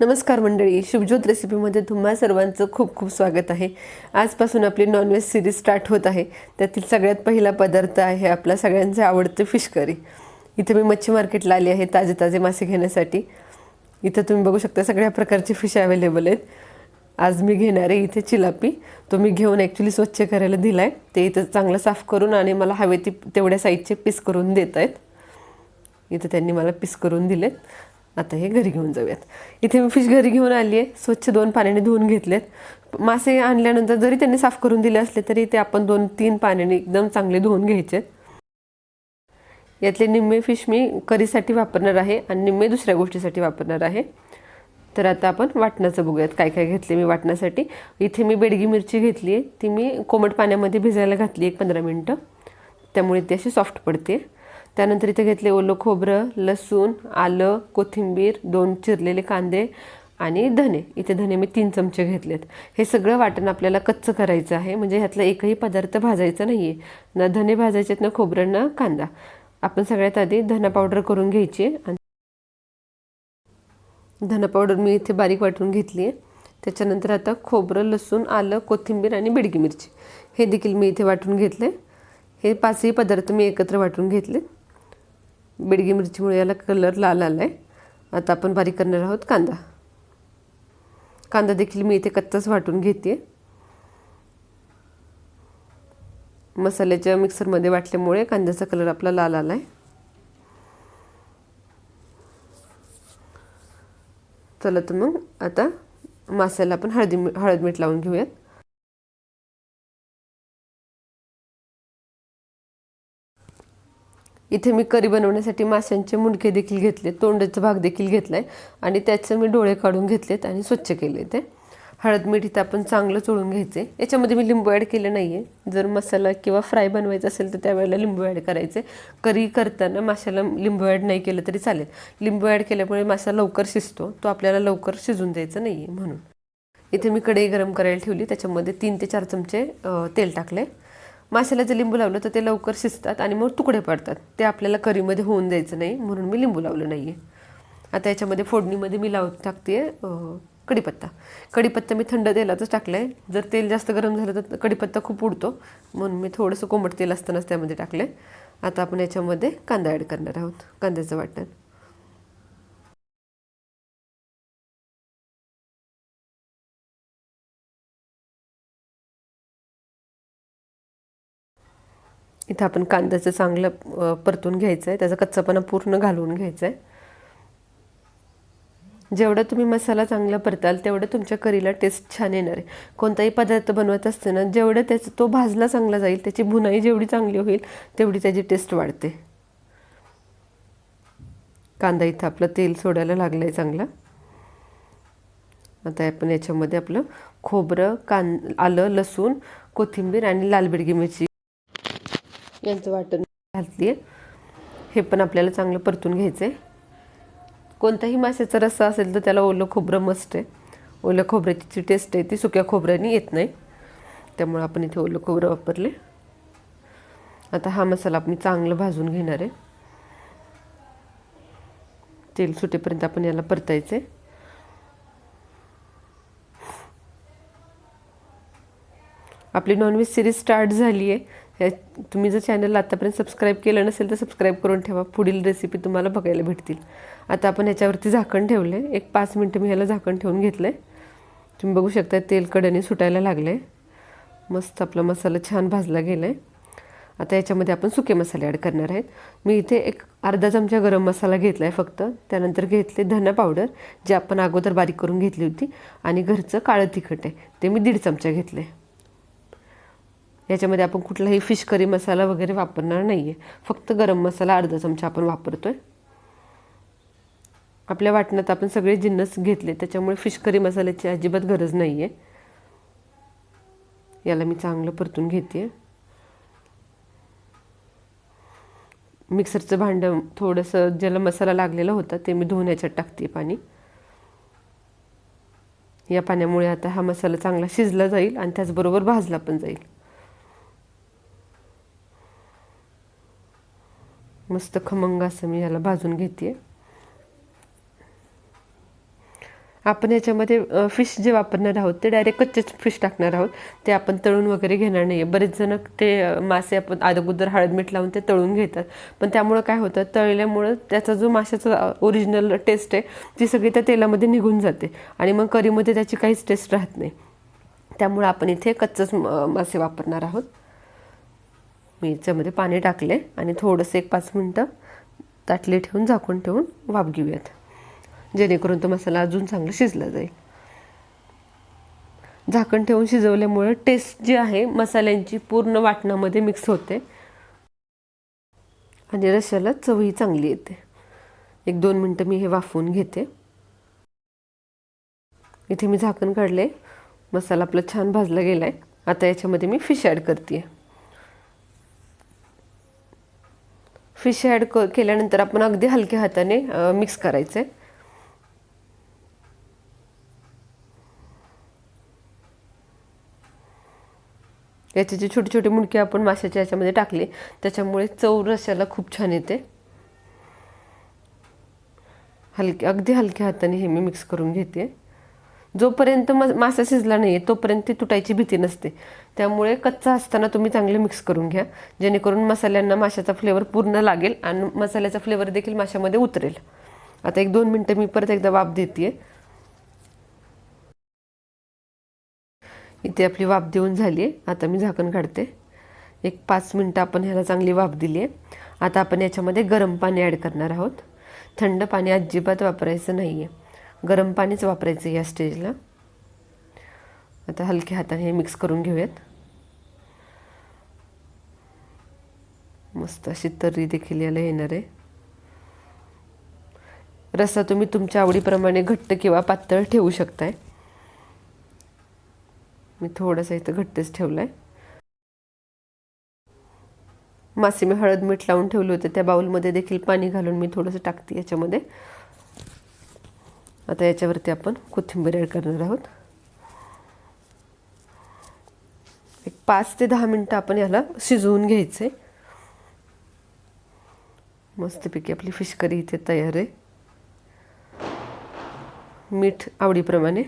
नमस्कार मंडळी शुभज्योत रेसिपीमध्ये तुम्हा सर्वांचं खूप खूप स्वागत आहे. आजपासून आपली नॉनव्हेज सिरीज स्टार्ट होत आहे. त्यातील सगळ्यात पहिला पदार्थ आहे आपला सगळ्यांचे आवडते फिश करी इथे मी मच्छी मार्केटला आली आहे ताजे ताजे मासे घेण्यासाठी. इथं तुम्ही बघू शकता सगळ्या प्रकारचे फिश अवेलेबल आहेत. आज मी घेणार आहे इथे चिलापी. तो मी घेऊन ॲक्च्युली स्वच्छ करायला दिला आहे ते इथं चांगलं साफ करून आणि मला हवे ती तेवढ्या साईजचे पीस करून देत आहेत इथं त्यांनी मला पीस करून दिलेत. आता हे घरी घेऊन जाऊयात. इथे मी फिश घरी घेऊन आली आहे स्वच्छ दोन पाण्याने धुवून घेतलेत. मासे आणल्यानंतर जरी त्यांनी साफ करून दिले असले तरी ते आपण दोन तीन पाण्याने एकदम चांगले धुवून घ्यायचे यातले निम्मे फिश मी करीसाठी वापरणार आहे आणि निम्मे दुसऱ्या गोष्टीसाठी वापरणार आहे. तर आता आपण वाटणाचं बघूयात. काय काय घेतले मी वाटण्यासाठी. इथे मी बेडगी मिरची घेतली आहे ती मी कोमट पाण्यामध्ये भिजायला घातली एक पंधरा मिनटं. त्यामुळे ती अशी सॉफ्ट पडते त्यानंतर इथे घेतले ओलं खोबरं लसूण आलं कोथिंबीर दोन चिरलेले कांदे आणि धने. इथे धने मी तीन चमचे घेतलेत. हे सगळं वाटण आपल्याला कच्चं करायचं आहे. म्हणजे ह्यातला एकही पदार्थ भाजायचा नाही आहे ना धने भाजायचे आहेत ना खोबरं ना कांदा. आपण सगळ्यात आधी धना पावडर करून घ्यायची आणि धना पावडर मी इथे बारीक वाटून घेतली आहे. त्याच्यानंतर आता खोबरं लसूण आलं कोथिंबीर आणि बिडगी मिरची. हे देखील मी इथे वाटून घेतले. हे पाचही पदार्थ मी एकत्र वाटून घेतले बेडगी मिरचीमुळे याला कलर लाल आला आहे आता आपण बारीक करणार आहोत कांदा. कांदा देखील मी इथे कच्चाच वाटून घेते मसाल्याच्या मिक्सरमध्ये वाटल्यामुळे कांद्याचा कलर आपला लाल आला आहे चला तर मग आता मासाला आपण हळदी हळद मीठ लावून घेऊयात. इथे मी करी बनवण्यासाठी माशांचे मुंडके देखील घेतले तोंडाचा भाग देखील घेतला आहे आणि त्याचं मी डोळे काढून घेतलेत आणि स्वच्छ केले ते. हळद मीठ इथं आपण चांगलं चोळून घ्यायचे. याच्यामध्ये मी लिंबू ॲड केलं नाही आहे जर मसाला किंवा फ्राय बनवायचा असेल तर त्यावेळेला लिंबू ॲड करायचे. करी करताना माशाला लिंबू ॲड नाही केलं तरी चालेल. लिंबू ॲड केल्यामुळे मासा लवकर शिजतो. तो आपल्याला लवकर शिजून द्यायचा नाही आहे म्हणून. इथे मी कढई गरम करायला ठेवली. त्याच्यामध्ये तीन ते चार चमचे तेल टाकले माशाला जर लिंबू लावलं तर ते लवकर शिजतात आणि मग तुकडे पडतात. ते आपल्याला करीमध्ये होऊन द्यायचं नाही म्हणून मी लिंबू लावलं नाही आहे आता याच्यामध्ये फोडणीमध्ये मी लाव टाकते कढीपत्ता. कढीपत्ता मी थंड तेलातच टाकलं आहे जर तेल जास्त गरम झालं तर कढीपत्ता खूप उडतो म्हणून मी थोडंसं कोंबट तेल असतानाच त्यामध्ये टाकलं आहे आता आपण याच्यामध्ये कांदा ॲड करणार आहोत. कांद्याचं वाटण. इथं आपण कांद्याचं चांगलं परतून घ्यायचं आहे त्याचा कच्चापणा पूर्ण घालवून घ्यायचा आहे जेवढा तुम्ही मसाला चांगला परताल तेवढं तुमच्या करीला टेस्ट छान येणार आहे. कोणताही पदार्थ बनवत असताना जेवढं त्याचं तो भाजला चांगला जाईल त्याची भुनाई जेवढी चांगली होईल तेवढी त्याची टेस्ट वाढते. कांदा इथं आपलं तेल सोडायला लागलं आहे चांगला. आता आपण याच्यामध्ये आपलं खोबरं कां आलं लसूण कोथिंबीर आणि लाल बिडगी मिरची यांचं वाटण घातली आहे हे पण आपल्याला चांगलं परतून घ्यायचं आहे कोणताही माशाचा रस्सा असेल तर त्याला ओलं खोबरं मस्त आहे. ओलं खोबऱ्याची जी टेस्ट आहे ती सुक्या खोबऱ्याने येत नाही. त्यामुळे आपण इथे ओलं खोबरं वापरले आता हा मसाला आपण चांगलं भाजून घेणार आहे. तेल सुटेपर्यंत आपण याला परतायचं आहे आपली नॉनव्हेज सिरीज स्टार्ट झाली आहे ह्या तुम्ही जर चॅनलला आत्तापर्यंत सबस्क्राईब केलं नसेल तर सबस्क्राईब करून ठेवा. पुढील रेसिपी तुम्हाला बघायला भेटतील. आता आपण ह्याच्यावरती झाकण ठेवलं आहे एक पाच मिनटं मी ह्याला झाकण ठेवून घेतलं आहे तुम्ही बघू शकता तेल कड्याने सुटायला लागलं आहे मस्त आपला मसाला छान भाजला गेला आहे आता याच्यामध्ये आपण सुके मसाले ॲड करणार आहेत. मी इथे एक अर्धा चमचा गरम मसाला घेतला आहे फक्त. त्यानंतर घेतले धना पावडर जे आपण अगोदर बारीक करून घेतली होती. आणि घरचं काळं तिखट आहे. ते मी दीड चमचा आहे याच्यामध्ये आपण कुठलाही फिश करी मसाला वगैरे वापरणार नाही आहे फक्त गरम मसाला अर्धा चमचा आपण वापरतो आहे आपल्या वाटणात आपण सगळे जिन्नस घेतले त्याच्यामुळे फिश करी मसाल्याची अजिबात गरज नाही आहे याला मी चांगलं परतून घेते मिक्सरचं भांडं थोडंसं ज्याला मसाला लागलेला होता ते मी धुवून याच्यात टाकते पाणी. या पाण्यामुळे आता हा मसाला चांगला शिजला जाईल आणि त्याचबरोबर भाजला पण जाईल. मस्त खमंग असं मी याला भाजून घेते आपण याच्यामध्ये फिश जे वापरणार आहोत ते डायरेक्ट कच्चेच फिश टाकणार आहोत. ते आपण तळून वगैरे घेणार नाही आहे बरेच जण ते मासे आपण अगोदर हळद मीठ लावून ते तळून घेतात. पण त्यामुळं काय होतं तळल्यामुळं त्याचा जो माशाचा ओरिजिनल टेस्ट आहे ती सगळी त्या तेलामध्ये निघून जाते. आणि मग करीमध्ये त्याची काहीच टेस्ट राहत नाही. त्यामुळं आपण इथे कच्चंच मासे वापरणार आहोत. मी याच्यामध्ये पाणी टाकले आणि थोडंसं एक पाच मिनटं ताटली ठेवून झाकून ठेवून वाफ घेऊयात. जेणेकरून तो मसाला अजून चांगला शिजला जाईल. झाकण ठेवून शिजवल्यामुळे टेस्ट जी आहे मसाल्यांची पूर्ण वाटणामध्ये मिक्स होते. आणि रश्याला चवही चांगली येते. एक दोन मिनटं मी हे वाफवून घेते. इथे मी झाकण काढले. मसाला आपला छान भाजला गेला आहे आता याच्यामध्ये मी फिश ॲड करते आहे फिश ॲड क केल्यानंतर आपण अगदी हलक्या हाताने मिक्स करायचं आहे याचे जे छोटे छोटे मुंडके आपण माशाच्या याच्यामध्ये टाकले त्याच्यामुळे चव रश्याला खूप छान येते. हलके अगदी हलक्या हाताने हे मी मिक्स करून घेते. जोपर्यंत म मासा शिजला नाही आहे तोपर्यंत ती तुटायची भीती नसते. त्यामुळे कच्चा असताना तुम्ही चांगले मिक्स करून घ्या. जेणेकरून मसाल्यांना माशाचा फ्लेवर पूर्ण लागेल आणि मसाल्याचा फ्लेवर देखील माशामध्ये उतरेल. आता एक दोन मिनटं मी परत एकदा वाफ देते इथे आपली वाफ देऊन झाली आहे आता मी झाकण काढते. एक पाच मिनटं आपण ह्याला चांगली वाफ दिली आहे आता आपण याच्यामध्ये गरम पाणी ॲड करणार आहोत. थंड पाणी अजिबात वापरायचं नाही आहे गरम पाणीच वापरायचं या स्टेजला. आता हलक्या हाताने हे मिक्स करून घेऊयात. मस्त अशी तर्री देखील याला येणार आहे. रस्सा तुम्ही तुमच्या आवडीप्रमाणे घट्ट किंवा पातळ ठेवू शकताय. मी थोडासा इथं घट्टच ठेवला आहे मासे मी हळद मीठ लावून ठेवलं होतं. त्या बाउलमध्ये देखील पाणी घालून मी थोडंसं टाकते याच्यामध्ये. आता याच्यावरती आपण कोथिंबीर ॲड करणार आहोत. एक पाच ते दहा मिनटं आपण याला शिजवून घ्यायचं. आहे मस्तपैकी आपली फिश करी इथे तयार आहे. मीठ आवडीप्रमाणे.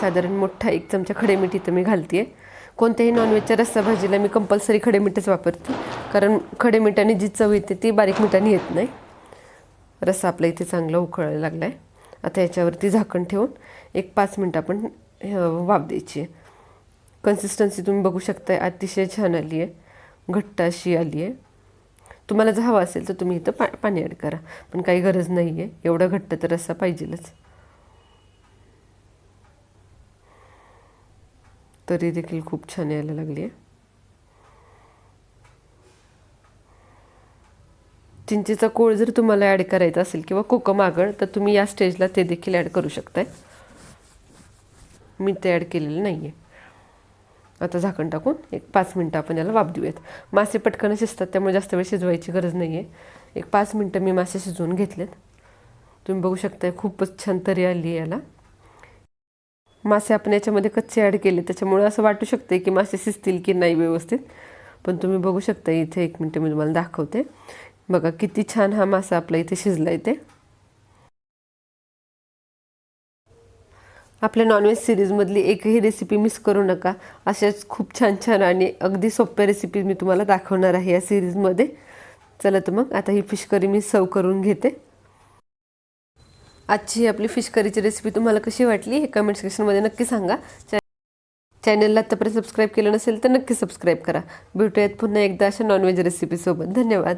साधारण मोठा एक चमचा खडे मीठ इथं मी घालते आहे कोणत्याही नॉनव्हेजच्या रस्सा भाजीला मी कंपल्सरी खडे मीठच वापरते. कारण खडे मिठाने जी चव येते ती बारीक मिठाने येत नाही. रस्सा आपला इथे चांगला उकळायला लागला आहे आता याच्यावरती झाकण ठेवून एक पाच मिनटं आपण वाफ द्यायची आहे. कन्सिस्टन्सी तुम्ही बघू शकताय अतिशय छान आली आहे. घट्ट अशी आली आहे. तुम्हाला जर हवं असेल तर तुम्ही इथं पा पाणी ॲड करा. पण काही गरज नाही आहे एवढं घट्ट तर रस्सा पाहिजेलच. तरी देखील खूप छान यायला लागली आहे. चिंचेचा कोळ जर तुम्हाला ॲड करायचा असेल किंवा कोकम आगळ तर तुम्ही या स्टेजला ते देखील ॲड करू शकताय. मी ते ॲड केलेलं नाही आहे आता झाकण टाकून एक पाच मिनटं आपण याला वाफ देऊयात. मासे पटकन शिजतात त्यामुळे जास्त वेळ शिजवायची गरज नाही आहे एक पाच मिनटं मी मासे शिजवून घेतलेत. तुम्ही बघू शकताय खूपच छान तरी आली आहे याला. मासे आपण याच्यामध्ये कच्चे ॲड केले त्याच्यामुळे असं वाटू शकते की मासे शिजतील की नाही व्यवस्थित. पण तुम्ही बघू शकता इथे एक मिनटं मी तुम्हाला दाखवते. बघा किती छान हा मासा आपला इथे शिजला इथे आपल्या नॉनव्हेज सिरीजमधली एकही रेसिपी मिस करू नका. अशाच खूप छान छान आणि अगदी सोप्या रेसिपी मी तुम्हाला दाखवणार आहे या सिरीजमध्ये चला तर मग आता ही फिश करी मी सर्व करून घेते. आजची ही आपली फिश करीची रेसिपी तुम्हाला कशी वाटली हे कमेंट सेक्शनमध्ये नक्की सांगा. चॅ चॅनलला आत्तापर्यंत सबस्क्राईब केलं नसेल तर नक्की सबस्क्राईब करा. भेटूयात पुन्हा एकदा अशा नॉनव्हेज रेसिपीसोबत धन्यवाद.